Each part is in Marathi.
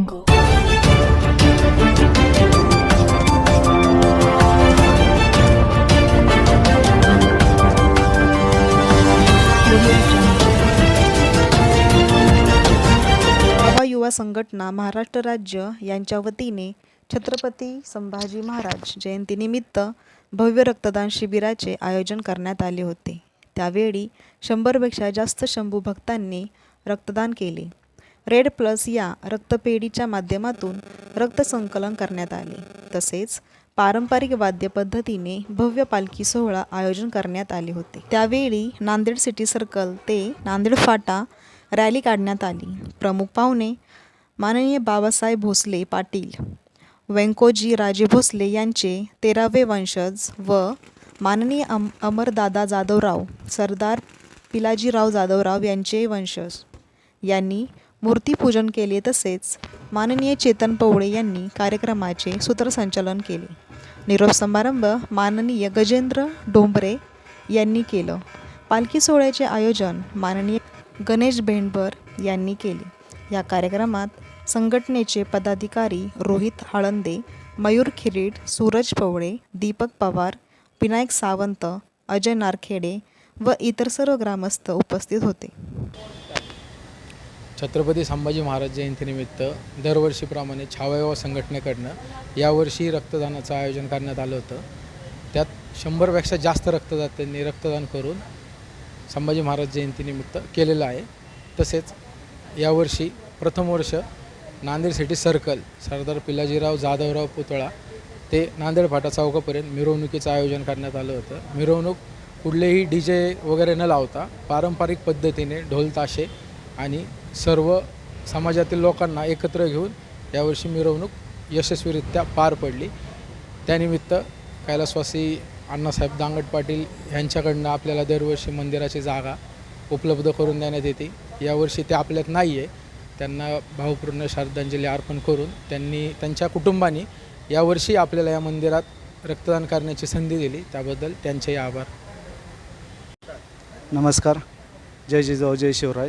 नवा युवा संघटना महाराष्ट्र राज्य यांच्या वतीने छत्रपती संभाजी महाराज जयंतीनिमित्त भव्य रक्तदान शिबिराचे आयोजन करण्यात आले होते. त्यावेळी शंभरपेक्षा जास्त शंभू भक्तांनी रक्तदान केले. रेड प्लस या रक्तपेढीच्या माध्यमातून रक्तसंकलन करण्यात आले. तसेच पारंपरिक वाद्य पद्धतीने भव्य पालखी सोहळा आयोजन करण्यात आले होते. त्यावेळी नांदेड सिटी सर्कल ते नांदेड फाटा रॅली काढण्यात आली. प्रमुख पाहुणे माननीय बाबासाहेब भोसले पाटील व्यंकोजी राजे भोसले यांचे तेरावे वंशज व माननीय अम अमरदादा जाधवराव सरदार पिलाजीराव जाधवराव यांचे वंशज यांनी मूर्तीपूजन केले तसेच माननीय चेतन पवळे यांनी कार्यक्रमाचे सूत्रसंचालन केले. निरोप समारंभ माननीय गजेंद्र डोंबरे यांनी केलं. पालखी सोहळ्याचे आयोजन माननीय गणेश भेंडभर यांनी केले. या कार्यक्रमात संघटनेचे पदाधिकारी रोहित हाळंदे मयूर खिरीट सूरज पवळे दीपक पवार विनायक सावंत अजय नारखेडे व इतर सर्व ग्रामस्थ उपस्थित होते. छत्रपती संभाजी महाराज जयंतीनिमित्त दरवर्षीप्रमाणे छावायुवा संघटनेकडनं यावर्षी रक्तदानाचं आयोजन करण्यात आलं होतं. त्यात शंभरपेक्षा जास्त रक्तदात्यांनी रक्तदान करून संभाजी महाराज जयंतीनिमित्त केलेलं आहे. तसेच यावर्षी प्रथम वर्ष नांदेड सिटी सर्कल सरदार पिलाजीराव जाधवराव पुतळा ते नांदेड फाटा चौकापर्यंत मिरवणुकीचं आयोजन करण्यात आलं होतं. मिरवणूक कुठलेही डी जे वगैरे न लावता पारंपरिक पद्धतीने ढोल ताशे आणि सर्व समाजातील लोकांना एकत्र घेऊन यावर्षी मिरवणूक यशस्वीरित्या पार पडली. त्यानिमित्त कैलासवासी अण्णासाहेब दांगट पाटील यांच्याकडनं आपल्याला दरवर्षी मंदिराची जागा उपलब्ध करून देण्यात येते. यावर्षी ते आपल्यात नाही आहे त्यांना भावपूर्ण श्रद्धांजली अर्पण करून त्यांनी त्यांच्या कुटुंबाने यावर्षी आपल्याला या मंदिरात रक्तदान करण्याची संधी दिली. त्याबद्दल त्यांचेही आभार. नमस्कार. जय जिजाऊ जय शिवराय.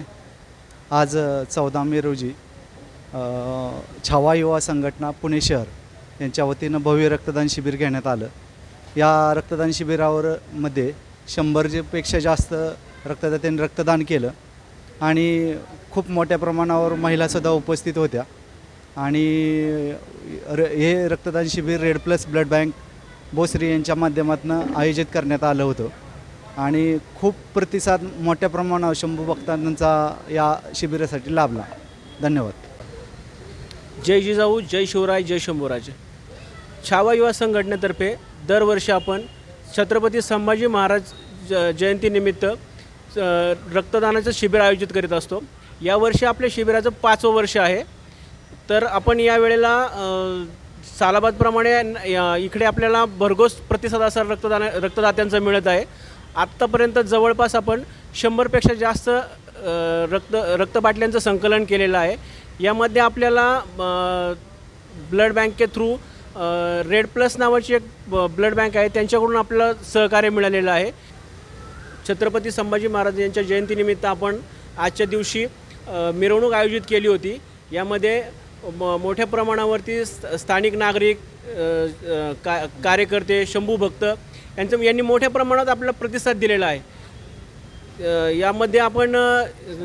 आज चौदा मे रोजी छावा युवा संघटना पुणे शहर यांच्या वतीनं भव्य रक्तदान शिबिर घेण्यात आलं. या रक्तदान शिबिरावर मध्ये शंभर जास्त रक्तदात्यांनी रक्तदान केलं आणि खूप मोठ्या प्रमाणावर महिलासुद्धा उपस्थित होत्या. आणि र हे रक्तदान शिबिर red plus blood bank Bhosari यांच्या माध्यमातून आयोजित करण्यात आलं होतं. आणि खूप प्रतिसाद मोठ्या प्रमाणावर शंभू भक्तांचा या शिबिरासाठी लाभला. धन्यवाद. जय जिजाऊ जय शिवराय जय शंभूराजे. छावा युवा संघटनेतर्फे दरवर्षी आपण छत्रपती संभाजी महाराज ज जयंतीनिमित्त रक्तदानाचं शिबिर आयोजित करीत असतो. यावर्षी आपल्या शिबिराचं पाचवं वर्ष आहे. तर आपण यावेळेला सालाबादप्रमाणे या- इकडे आपल्याला भरघोस प्रतिसाद असा रक्तदान रक्तदात्यांचा मिळत आहे. आत्तापर्यंत जवळपास आपण शंभरपेक्षा जास्त रक्त रक्तबाटल्यांचं संकलन केलेलं आहे. यामध्ये आपल्याला ब्लड बँके थ्रू रेड प्लस नावाची एक ब्लड बँक आहे. त्यांच्याकडून आपलं सहकार्य मिळालेलं आहे. छत्रपती संभाजी महाराज यांच्या जयंतीनिमित्त आपण आजच्या दिवशी मिरवणूक आयोजित केली होती. यामध्ये म मोठ्या प्रमाणावरती स्थानिक नागरिक का कार्यकर्ते शंभू भक्त यांचं यांनी मोठ्या प्रमाणात आपला प्रतिसाद दिलेला आहे. यामध्ये आपण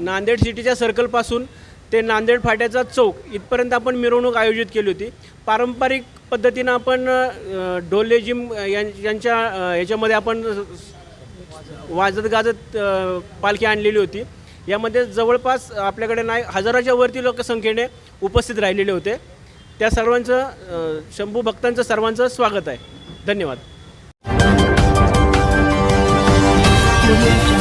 नांदेड सिटीच्या सर्कलपासून ते नांदेड फाट्याचा चौक इथपर्यंत आपण मिरवणूक आयोजित केली होती. पारंपरिक पद्धतीनं आपण अ, ढोले जिम यां- यांच्या याच्यामध्ये आपण वाजत गाजत पालखी आणलेली होती. यामध्ये जवळपास आपल्याकडे नाही हजाराच्या वरती लोकसंख्येने उपस्थित राहिलेले होते. त्या सर्वांचं शंभू भक्तांचं सर्वांचं स्वागत आहे. धन्यवाद. Thank you.